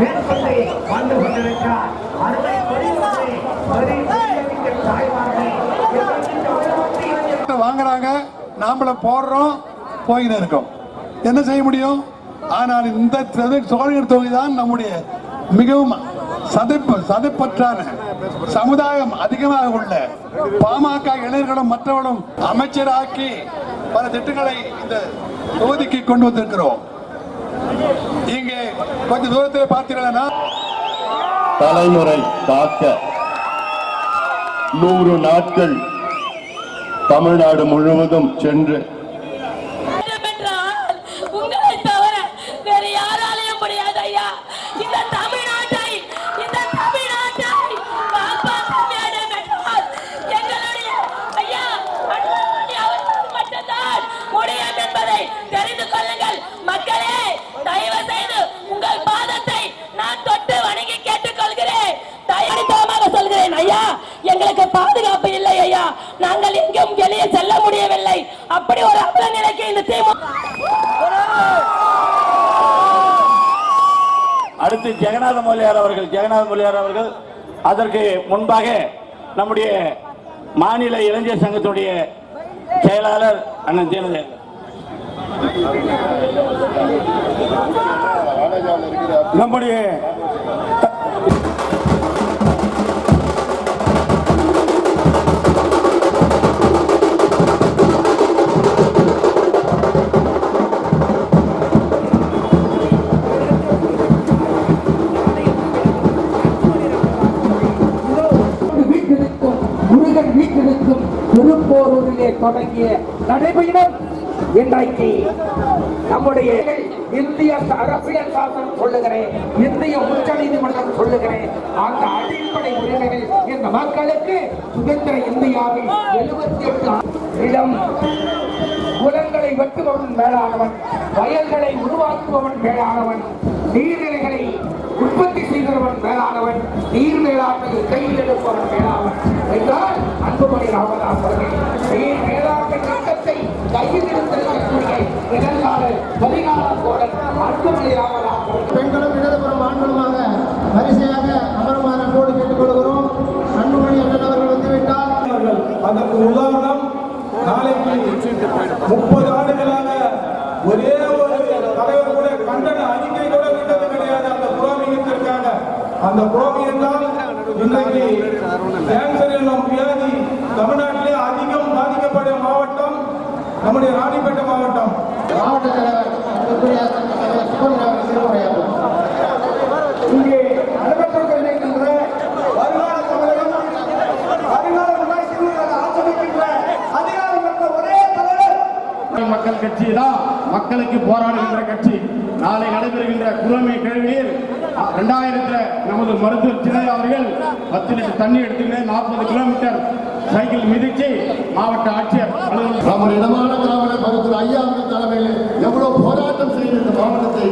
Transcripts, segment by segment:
மேற்கொண்டு வந்து கொண்டிருக்கிறார். அருமை வாங்குறாங்க நாமள போடுறோம் போயிட்டு இருக்கோம். என்ன செய்ய முடியும்? ஆனால் இந்த சோழர் தொகுதி தான் நம்முடைய மிகவும் சதைப்பு சதைப்பற்றான சமுதாயம் அதிகமாக உள்ள பாமக இளைஞர்களும் மற்றவர்களும் அமைச்சராக்கி பல திட்டங்களை இந்த தொகுதிக்கு கொண்டு வந்திருக்கிறோம். இங்கே கொஞ்சம் தூரத்தில் பார்த்தீங்கன்னா தலைமுறை காக்க நூறு நாட்கள் தமிழ்நாடு முழுவதும் சென்று என்றால் உங்களை தவிர வேறு யாராலையும் முடியாது ஐயா இந்த தமிழ்நாட்டை இந்த தமிழ்நாட்டை காப்பாற்ற வேண்டும் என்றால் எங்களுடைய ஐயா அண்ணாமலை அவர்கள் மட்டும்தான் முடியும் என்பதை தெரிந்து கொள்ளுங்கள் மக்களே தயவு செய்து உங்கள் பாதத்தை நான் தொட்டு வணங்கி கேட்டுக்கொள்கிறேன் தயாரித்தமாக சொல்கிறேன் ஐயா எங்களுக்கு பாதுகாப்பு இல்லை ஐயா. நாங்கள் எங்கும் வெளியே செல்ல முடியவில்லை. அப்படி ஒரு அவல நிலைக்கு இந்த திமுக அடுத்து ஜெகநாத மொழியார் அவர்கள் ஜெகநாத மொழியார் அவர்கள் அதற்கு முன்பாக நம்முடைய மாநில இளைஞர் சங்கத்துடைய செயலாளர் அண்ணன் ஜெயலலிதா நம்முடைய திருப்போரூரிலே தொடங்கிய நடைபயணம் இன்றைக்கு நம்முடைய இந்திய அரசியல் சாசனம் சொல்லுகிறேன். இந்திய உச்ச நீதிமன்றம் சொல்லுகிறேன். அந்த அடிப்படை உரிமைகள் இந்த மக்களுக்கு சுதந்திர இந்தியாவில் எழுபத்தி எட்டு இளம் குலங்களை வெட்டுபவன் மேலானவன் வயல்களை உருவாக்குபவன் மேலானவன் நீர்நிலைகளை உற்பத்தி செய்கிறவன் மேலானவன் நீர் மேலாண்மையை கையில் எடுப்பவன் மேலானவன். என்றால் அன்புமணி ராமதாஸ் அவர்கள் நீர் மேலாண்மை திட்டத்தை கையில் எடுத்திருக்கக்கூடிய எதிர்கால பதிகால கோடன் அன்புமணி ராமதாஸ் பெண்களும் இடதுபுறம் ஆண்களுமாக வரிசையாக அமருமாறு அன்போடு கேட்டுக்கொள்கிறோம் அன்புமணி அண்ணன் அவர்கள் வந்துவிட்டார் அவர்கள் அதற்கு உதாரணம் நாளைக்கு முப்பது ஆண்டுகளாக ஒரே ஒரு தலைவர் கூட கண்டன அறிக்கை கூட விட்டது கிடையாது அந்த புரோமியத்திற்காக அந்த புரோமியம் தான் இன்றைக்கு கேன்சர் என்னும் வியாதி தமிழ்நாட்டிலே அதிகம் பாதிக்கப்படும் மாவட்டம் நம்முடைய ராணிப்பேட்டை மாவட்டம் மாவட்ட தலைவர் அன்புக்குரிய தலைவர் சுப்பிரமணியன் அவர்கள் சிறுமுறையாகும் இங்கே நடைபெற்றுக் கொண்டிருக்கின்ற வருங்கால தமிழகம் வருங்கால முன்னாள் திமுக ஆட்சிக்கின்ற அதிகாரம் பெற்ற ஒரே தலைவர் மக்கள் கட்சி தான் மக்களுக்கு போராடுகின்ற கட்சி. நாளை நடைபெறுகின்ற குழமை கேள்வியில் இரண்டாயிரத்துல நமது மருத்துவர் சின்னையா அவர்கள் பத்து லிட்டர் தண்ணி எடுத்துக்கிட்டு நாற்பது கிலோமீட்டர் சைக்கிள் மிதிச்சு மாவட்ட ஆட்சியர் அலுவலகம் இடமான திராவிட மருத்துவர் ஐயா அவர்கள் தலைமையில் எவ்வளவு போராட்டம் செய்த இந்த மாவட்டத்தை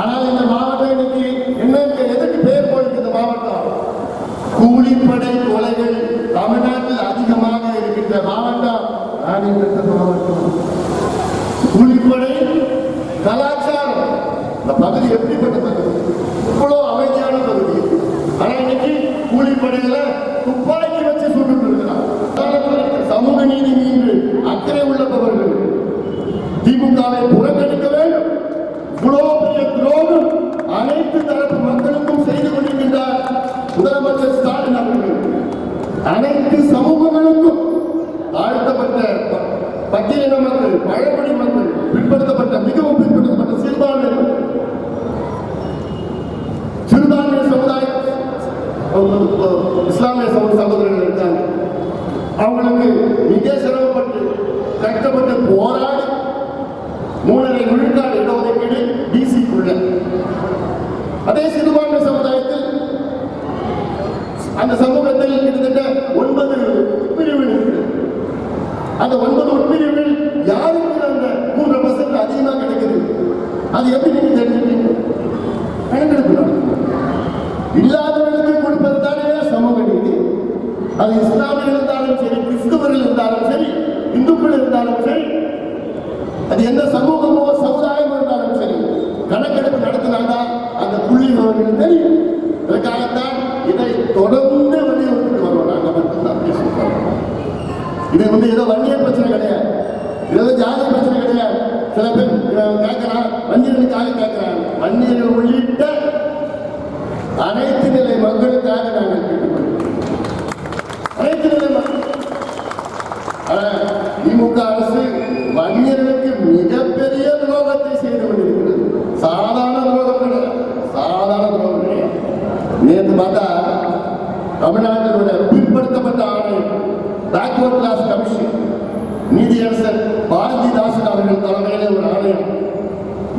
ஆனால் இந்த மாவட்டம் இன்னைக்கு என்னன்னு எதுக்கு பேர் போயிருக்கு இந்த மாவட்டம் கூலிப்படை கொலைகள் தமிழ்நாட்டில் அதிகமாக இருக்கின்ற மாவட்டம் ராணிப்பேட்டை மாவட்டம் கூலிப்படை கலாச்சாரம். இந்த பகுதி எப்படிப்பட்ட பகுதி? இவ்வளோ அமைதியான பகுதி. ஆனா இன்னைக்கு கூலிப்படையில துப்பாக்கி வச்சு சுட்டு இருக்கிறார் சமூக நீதி மீது அக்கறை உள்ளவர்கள் திமுகவை புறக்கணிக்க வேண்டும் இவ்வளோ பெரிய துரோகம் அனைத்து தரப்பு மக்களுக்கும் செய்து கொண்டிருக்கின்றார் முதலமைச்சர் ஸ்டாலின் அவர்கள் அனைத்து சமூகங்களுக்கும் தாழ்த்தப்பட்ட ப- பட்டியலின மக்கள் பழங்குடி மக்கள் பிற்படுத்தப்பட்ட மிகவும் பிற்படுத்தப்பட்ட சிறுபான்மை சிறுபான்மை சமுதாய இஸ்லாமிய சமூக சகோதரர்கள் இருக்காங்க. அவங்களுக்கு மிக சிரமப்பட்டு கஷ்டப்பட்டு போராடி மூணரை விழுக்காடு இடஒதுக்கீடு பிசிக்குள்ள அதே சிறுபான்மை சமுதாயத்தில் அந்த சமூகத்தில் கிட்டத்தட்ட ஒன்பது உட்பிரிவுகள் இருக்கு அந்த ஒன்பது உட்பிரிவில் யாருக்கு அந்த மூன்று பர்சன்ட் அதிகமாக கிடைக்குது? அது எப்படி நீங்க தெரிஞ்சுட்டீங்க கணக்கெடுப்பு நடத்தணும். இல்லாதவர்களுக்கு கொடுப்பது தானே சமூக நீதி அது இஸ்லாமியர்கள் இருந்தாலும் சரி கிறிஸ்தவர்கள் இருந்தாலும் சரி இந்துக்கள் இருந்தாலும் சரி அது எந்த சமூகமோ சமுதாயமோ இருந்தாலும் சரி கணக்கெடுப்பு நடத்தினால்தான் அந்த புள்ளி விவரங்கள் தெரியும். இதற்காகத்தான் இதை தொடர்ந்து வலியுறுத்திட்டு வரோம். நாங்கள் மட்டும்தான் பேசிட்டு இது வந்து ஏதோ வன்னியர் பிரச்சனை கிடையாது. ஏதோ ஜாதி பிரச்சனை கிடையாது. சில பேர் இவன் கேட்கிறான் வன்னியர்களுக்காக கேட்கிறான் வன்னியர்கள் உள்ளிட்ட அனைத்து நிலை மக்களுக்காக நாங்கள் கேட்டுக்கொள்கிறோம் அனைத்து நிலை மக்கள் ஆனா, திமுக அரசு வன்னியர்களுக்கு மிகப்பெரிய துரோகத்தை செய்து கொண்டிருக்கிறது சாதாரண துரோகம் கிடையாது சாதாரண துரோகம் கிடையாது நேற்று பார்த்தா தமிழ்நாட்டினுடைய பிற்படுத்தப்பட்ட ஆணையம் பேக்வர்ட் கிளாஸ் கமிஷன் நீதியரசர் பாரதிதாசன் அவர்கள் தலைமையிலே ஒரு ஆணையம்.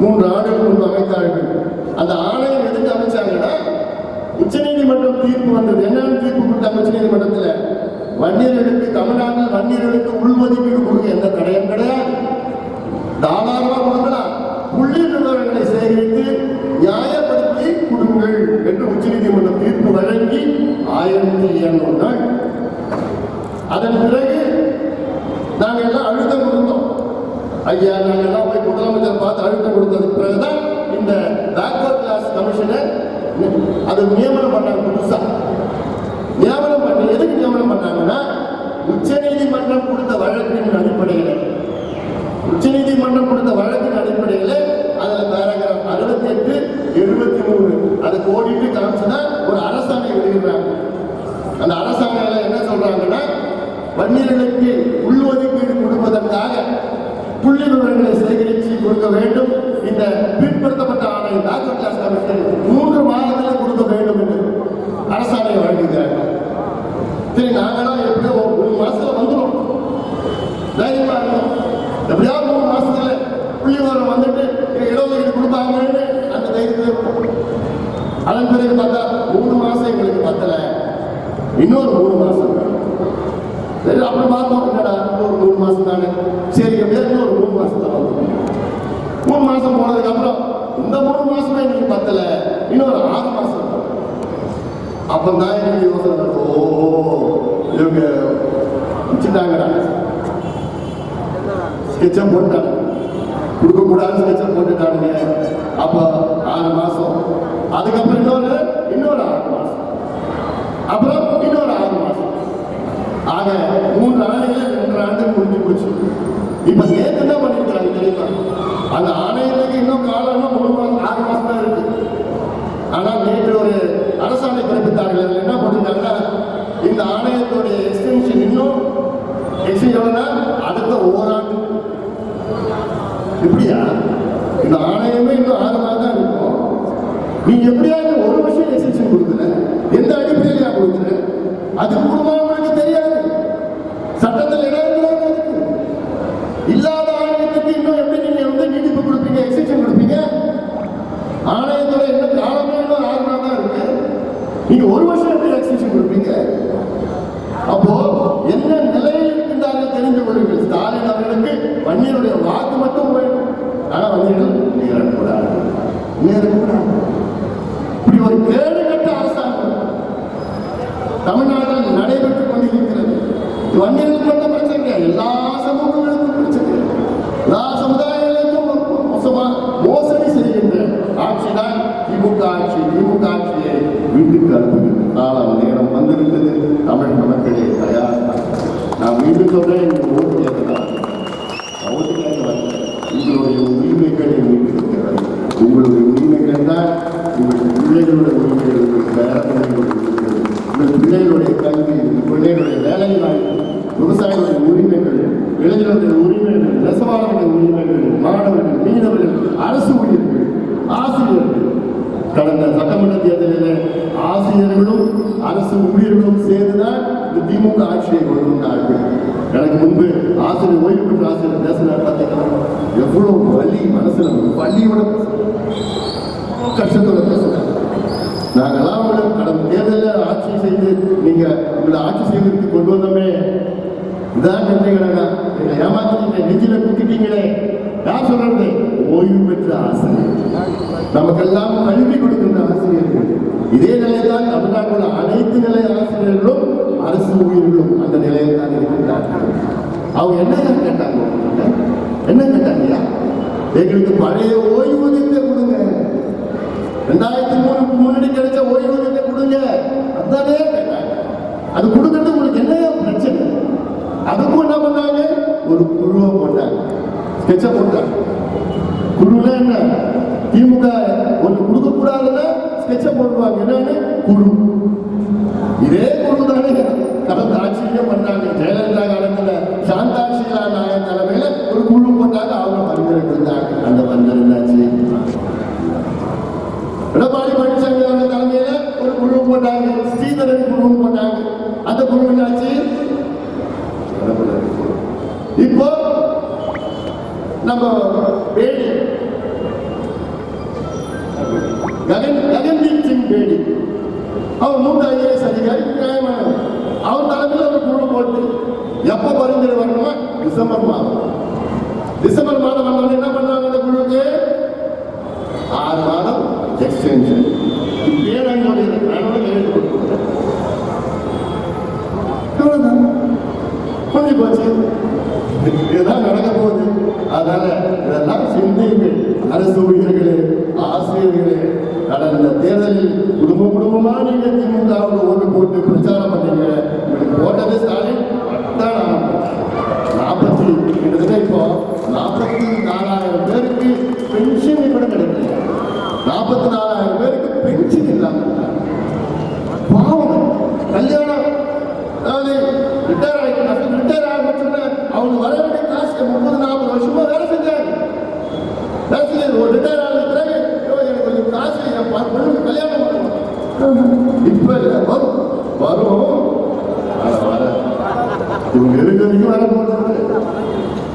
மூன்று ஆண்டுகள் முன்பு அமைத்தார்கள். அந்த ஆணையம் எதுக்கு அமைச்சாங்கன்னா உச்சநீதிமன்றம் தீர்ப்பு வந்தது. என்னன்னு தீர்ப்பு கொடுத்தாங்க உச்சநீதிமன்றத்தில் வன்னியர்களுக்கு தமிழ்நாட்டில் வன்னியர்களுக்கு உள்ஒதுக்கீடு கொடுக்க எந்த தடையும் கிடையாது. தாராளமா கொடுக்கலாம். புள்ளி விவரங்களை சேகரித்து நியாயப்படுத்தி கொடுங்கள் என்று உச்சநீதிமன்றம் தீர்ப்பு வழங்கி ஆயிரத்தி இருநூறு அதன் பிறகு நாங்கள் எல்லாம் அழுத்தம் கொடுத்தோம். ஐயா நாங்கள் எல்லாம் போய் முதலமைச்சர் பார்த்து அழுத்தம் கொடுத்ததுக்கு பிறகுதான் இந்த பேக்வர்ட் கிளாஸ் கமிஷனை அது நியமனம் பண்ணாங்க புதுசாக நியமனம் பண்ணி எதுக்கு நியமனம் பண்ணாங்கன்னா உச்சநீதிமன்றம் கொடுத்த வழக்கின் அடிப்படையில் உச்சநீதிமன்றம் கொடுத்த வழக்கின் அடிப்படையில் அதுல பேராகிராஃப் அறுபத்தி எட்டு எழுபத்தி மூணு அதை கோடிட்டு காமிச்சுதான் ஒரு அரசாணை வெளியிடுறாங்க அந்த அரசாணையில என்ன சொல்றாங்கன்னா வன்னியர்களுக்கு உள்ஒதுக்கீடு கொடுப்பதற்காக புள்ளி விவரங்களை சேகரித்து கொடுக்க வேண்டும். இந்த பிற்படுத்தப்பட்ட ஆணையம் டாக்டர் கிளாஸ் கமிஷன் மூன்று மாதத்தில் கொடுக்க வேண்டும் என்று அரசாணை வழங்குகிறார்கள் சரி நாங்களாம் எப்படியோ ஒரு மூணு மாசத்துல வந்துடும் தைரியமா இருக்கும் எப்படியாவது மூணு மாசத்துல புள்ளி விவரம் வந்துட்டு இடஒதுக்கீடு கொடுப்பாங்கன்னு அந்த தைரியத்தில் இருக்கும் அதன் பிறகு பார்த்தா மூணு மாசம் எங்களுக்கு பத்தல. இன்னொரு மூணு மாசம். சரி அப்புறம் பார்த்தோம். என்னடா இன்னொரு மூணு மாசம் தானே? சரி எப்படியா இன்னொரு மூணு மாசம் தான் மூணு மாசம் போனதுக்கு அப்புறம் இந்த மூணு மாசமே எனக்கு பத்தல. இன்னொரு ஆறு மாசம் அப்போ தான் எனக்கு யோசனை ஓ இவங்க வச்சுட்டாங்கடா. ஸ்கெட்சம் போட்டாங்க. கொடுக்கக்கூடாது ஸ்கெட்சம் போட்டுட்டாங்க அப்போ ஆறு மாசம். அதுக்கப்புறம் இன்னொரு இன்னொரு ஆறு மாசம். அப்புறம் ஆக மூன்று ஆண்டுகள் ரெண்டு ஆண்டு முடிஞ்சு போச்சு. இப்போ நேற்று தான் பண்ணிருக்காங்க தெரியுமா? அந்த ஆணையத்துக்கு இன்னும் காலம் இன்னும் மூணு மாசம் ஆறு மாசம் தான் இருக்கு. ஆனால் நேற்று ஒரு அரசாணை பிறப்பித்தார்கள். அதுல என்ன போட்டிருக்காங்கன்னா இந்த ஆணையத்துடைய எக்ஸ்டென்ஷன் இன்னும் எக்ஸ்டென்ஷன் அடுத்த ஓராண்டு. இப்படியா? இந்த ஆணையமே இன்னும் ஆறு மாதம் தான் இருக்கும். நீ எப்படியாவது ஒரு வருஷம் எக்ஸ்டென்ஷன் கொடுக்குற. எந்த அடிப்படையில கொடுக்குற? அது குடும்பம் உங்களுக்கு தெரியாது. இல்லாத ஆணையத்துக்கு இன்னும் எப்படி நீங்க வந்து நீடிப்பு கொடுப்பீங்க எக்ஸ்டென்ஷன் கொடுப்பீங்க? ஆணையத்தோட இன்னும் காலமே இன்னும் ஆறு தான் இருக்கு. நீங்க ஒரு வருஷம் எப்படி எக்ஸ்டென்ஷன் கொடுப்பீங்க? அப்போ என்ன நிலையில் இருக்கின்றார்கள் தெரிந்து கொள்ளுங்கள். ஸ்டாலின் அவர்களுக்கு வன்னியருடைய வாக்கு மட்டும் வேண்டும் ஆனா வன்னியர்கள் நேரக்கூடாது நேரக்கூடாது இப்படி ஒரு கேடு கட்ட அரசாங்கம் தமிழ்நாட்டில் நடைபெற்றுக் கொண்டிருக்கிறது இது வன்னியர்களுக்கு மட்டும் பிரச்சனை கிடையாது. எல்லா சமூகங்களுக்கும் பிரச்சனை எல்லா சமுதாயங்களுக்கும் மோசமா மோசடி செய்கின்ற ஆட்சிதான் திமுக ஆட்சி திமுக ஆட்சியை வீட்டுக்கு அனுப்புகிறது காலம் நேரம் வந்துவிட்டது தமிழக மக்களே தயார் நான் மீண்டும் சொல்றேன் நீங்க ஓட்டு கேட்கலாம் உங்களுடைய உரிமைகளை மீட்டிருக்கிறார் உங்களுடைய உரிமைகள் தான் உங்களுடைய பிள்ளைகளுடைய உரிமைகள் உங்களுடைய பேரப்பிள்ளைகளுடைய உரிமைகள் உங்கள் பிள்ளைகளுடைய கல்வி பிள்ளைகளுடைய வேலை வாய்ப்பு விவசாயிகளுடைய உரிமைகள் இளைஞர்களுடைய உரிமைகள் நெசவாளர்களுடைய உரிமைகள் மாணவர்கள் மீனவர்கள் அரசு ஊழியர்கள் ஆசிரியர்கள் கடந்த சட்டமன்ற தேர்தலில் ஆசிரியர்களும் அரசு ஊழியர்களும் ஒரு ஆட்சியை கொண்டு வந்தார்கள் எனக்கு முன்பு ஆசிரியர் ஓய்வு பெற்ற ஆசிரியர் பேசினார் பார்த்தீங்கன்னா எவ்வளவு வலி மனசுல வலியோட கஷ்டத்தோட பேசுகிறார் நாங்கெல்லாம் உங்களை கடந்த தேர்தலில் ஆட்சி செய்து நீங்க உங்களை ஆட்சி செய்வதற்கு கொண்டு வந்தோமே. இதான் நினைக்கிறாங்க எங்களை ஏமாத்திட்டீங்க நெஞ்சில் குத்திட்டீங்களே. யார் சொல்றது ஓய்வு பெற்ற ஆசிரியர். நமக்கெல்லாம் கல்வி கொடுக்கின்ற ஆசிரியர்கள். இதே நிலையைதான் தமிழ்நாட்டில் அனைத்து நிலை ஆசிரியர்களும் அரசு ஊழியர்களும் அந்த நிலையில் தான் இருக்கின்றார்கள். அவங்க என்ன கேட்டாங்க? என்ன கேட்டாங்கய்யா? எங்களுக்கு பழைய ஓய்வூதியத்தை கொடுங்க. ரெண்டாயிரத்தி மூணுக்கு முன்னாடி கிடைச்ச ஓய்வூதியத்தை கொடுங்க. அதானே கேட்டாங்க. அது கொடுக்கறது உங்களுக்கு என்ன பிரச்சனை? அதுக்கும் என்ன பண்ணாங்க? ஒரு குழுவை போட்டாங்க. ஸ்கெட்சை போட்டாங்க. குழுனா என்ன? திமுக. ஒன்று கொடுக்க கூடாதுன்னா ஸ்கெட்சை போடுவாங்க. என்னன்னு? குழு இதே குழு தானே கடந்த ஆட்சியிலே பண்ணாங்க ஜெயலலிதா காலத்துல சாந்தா ஷீலா நாயர் தலைமையில ஒரு குழு போட்டாங்க அவங்க பரிந்துரை கொடுத்தாங்க அந்த பரிந்துரை என்னாச்சு எடப்பாடி பழனிசாமி அவர்கள் தலைமையில ஒரு குழு போட்டாங்க ஸ்ரீதரன் குழு போட்டாங்க அந்த குழு என்னாச்சு இப்போ நம்ம பேடி ககன் ககன்தீப் சிங் பேடி அவர் மூத்த ஐஏஎஸ் அதிகாரி நியாயமானவர் அவர் தலைமையில் ஒரு குழு போட்டு எப்போ பரிந்துரை வரணுமா? டிசம்பர் மாதம். டிசம்பர் மாதம் வந்தவங்க என்ன பண்ணாங்க அந்த குழுக்கு ஆறு மாதம் எக்ஸ்டென்ஷன் இப்படியே நாங்கள் போச்சு. இதுதான் நடக்க போகுது. அதனால இதெல்லாம் சிந்தியுங்கள். அரசு ஊழியர்களே ஆசிரியர்களே கடந்த தேர்தலில் குடும்ப குடும்பமா நீங்க திமுக ஓட்டு போட்டு பிரச்சாரம் பண்ணீங்க. உங்களுக்கு போட்டது ஸ்டாலின் இவங்க இருக்க வர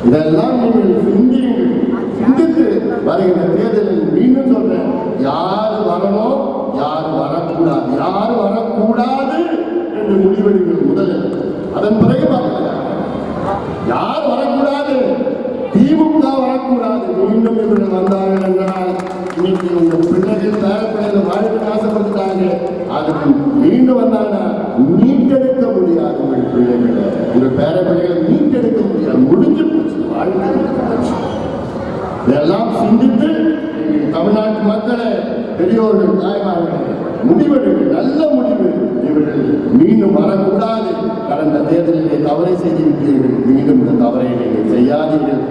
இதெல்லாம் நீங்கள் சிந்தியுங்கள். சிந்தித்து வருகிற தேர்தலில் மீண்டும் சொல்றேன். யார் வரணும் யார் வரக்கூடாது. யார் வரக்கூடாது என்று முடிவெடுங்கள் முதலில். அதன் பிறகு பார்க்கலாம். யார் வரக்கூடாது? திமுக வரக்கூடாது. மீண்டும் இவர்கள் வந்தார்கள் என்றால் இன்னைக்கு உங்க பிள்ளைகள் பேர வாழ்க்கை ஆசைப்பட்டுட்டாங்க அதுக்கு மீண்டும் வந்தாங்கன்னா மீட்டெடுக்க முடியாது உங்கள் பிள்ளைகளை. உங்கள் மீட்டெடுக்க முடியாது முடிஞ்சு போச்சு. வாழ்க்கை இதெல்லாம் சிந்தித்து தமிழ்நாட்டு மக்களை பெரியோர்கள் தாய்மார்கள் முடிவெடுக்க நல்ல முடிவு. இவர்கள் மீண்டும் வரக்கூடாது. கடந்த தேர்தலிலே தவறை செய்து மீண்டும் இந்த தவறை நீங்கள் செய்யாதீர்கள்.